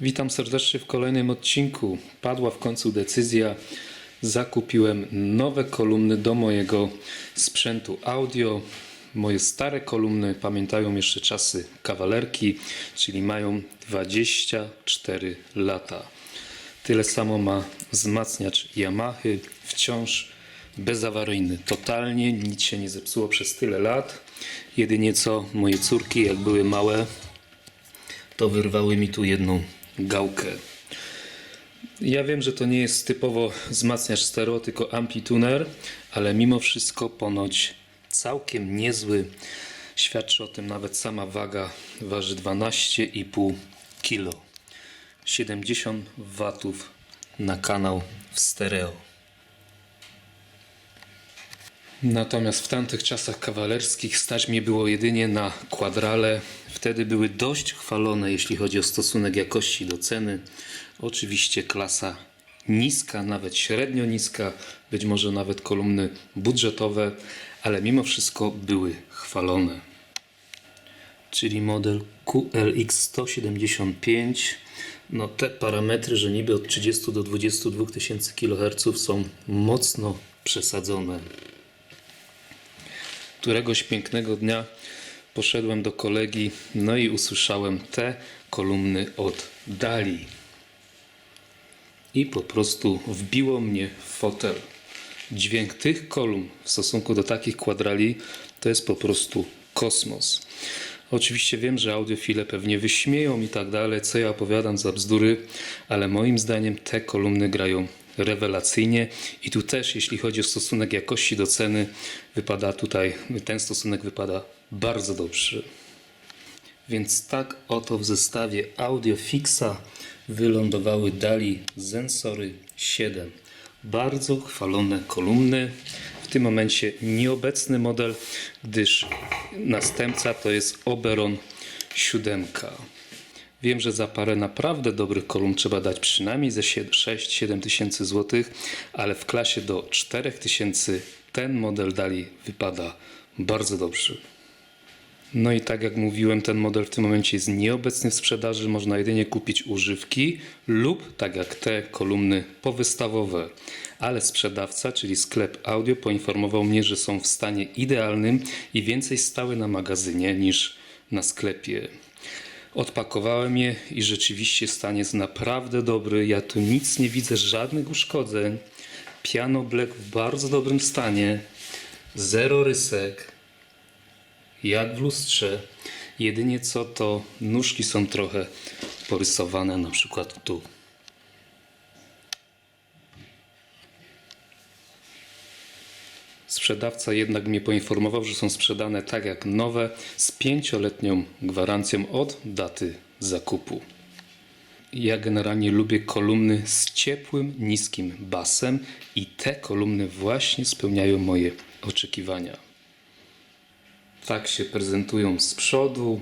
Witam serdecznie w kolejnym odcinku. Padła w końcu decyzja. Zakupiłem nowe kolumny do mojego sprzętu audio. Moje stare kolumny pamiętają jeszcze czasy kawalerki, czyli mają 24 lata. Tyle samo ma wzmacniacz Yamaha, wciąż bezawaryjny. Totalnie nic się nie zepsuło przez tyle lat. Jedynie co moje córki, jak były małe, to wyrwały mi tu jedną gałkę. Ja wiem, że to nie jest typowo wzmacniacz stereo, tylko ampituner, ale mimo wszystko ponoć całkiem niezły. Świadczy o tym nawet sama waga, waży 12,5 kg. 70 watów na kanał w stereo. Natomiast w tamtych czasach kawalerskich stać mnie było jedynie na kwadrale. Wtedy były dość chwalone, jeśli chodzi o stosunek jakości do ceny. Oczywiście klasa niska, nawet średnio niska, być może nawet kolumny budżetowe, ale mimo wszystko były chwalone. Czyli model QLX 175. No te parametry, że niby od 30 do 22 tysięcy kHz są mocno przesadzone któregoś pięknego dnia poszedłem do kolegi, no i usłyszałem te kolumny od Dali. I po prostu wbiło mnie w fotel. Dźwięk tych kolumn w stosunku do takich kwadrali to jest po prostu kosmos. Oczywiście wiem, że audiofile pewnie wyśmieją i tak dalej, co ja opowiadam za bzdury, ale moim zdaniem te kolumny grają rewelacyjnie i tu też, jeśli chodzi o stosunek jakości do ceny, wypada tutaj, ten stosunek wypada bardzo dobrze. Więc tak oto w zestawie Audiofixa wylądowały Dali Zensory 7. Bardzo chwalone kolumny. W tym momencie nieobecny model, gdyż następca to jest Oberon 7. Wiem, że za parę naprawdę dobrych kolumn trzeba dać przynajmniej ze 6-7 tysięcy złotych, ale w klasie do 4 tysięcy ten model Dali wypada bardzo dobrze. No i tak jak mówiłem, ten model w tym momencie jest nieobecny w sprzedaży. Można jedynie kupić używki lub, tak jak te kolumny powystawowe. Ale sprzedawca, czyli sklep audio, poinformował mnie, że są w stanie idealnym i więcej stały na magazynie niż na sklepie. Odpakowałem je i rzeczywiście stan jest naprawdę dobry. Ja tu nic nie widzę, żadnych uszkodzeń. Piano Black w bardzo dobrym stanie. Zero rysek. Jak w lustrze. Jedynie co to nóżki są trochę porysowane, na przykład tu. Sprzedawca jednak mnie poinformował, że są sprzedane tak jak nowe z pięcioletnią gwarancją od daty zakupu. Ja generalnie lubię kolumny z ciepłym, niskim basem i te kolumny właśnie spełniają moje oczekiwania. Tak się prezentują z przodu.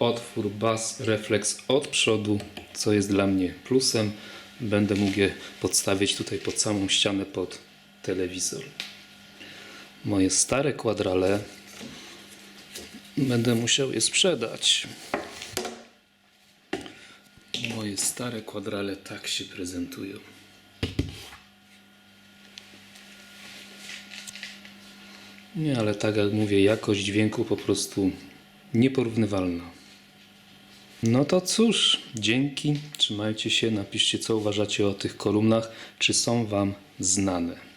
Otwór bas refleks od przodu, co jest dla mnie plusem. Będę mógł je podstawić tutaj pod samą ścianę pod telewizor. Moje stare kwadrale będę musiał je sprzedać. Moje stare kwadrale tak się prezentują. Nie, ale tak jak mówię, jakość dźwięku po prostu nieporównywalna. No to cóż, dzięki, trzymajcie się, napiszcie co uważacie o tych kolumnach, czy są Wam znane.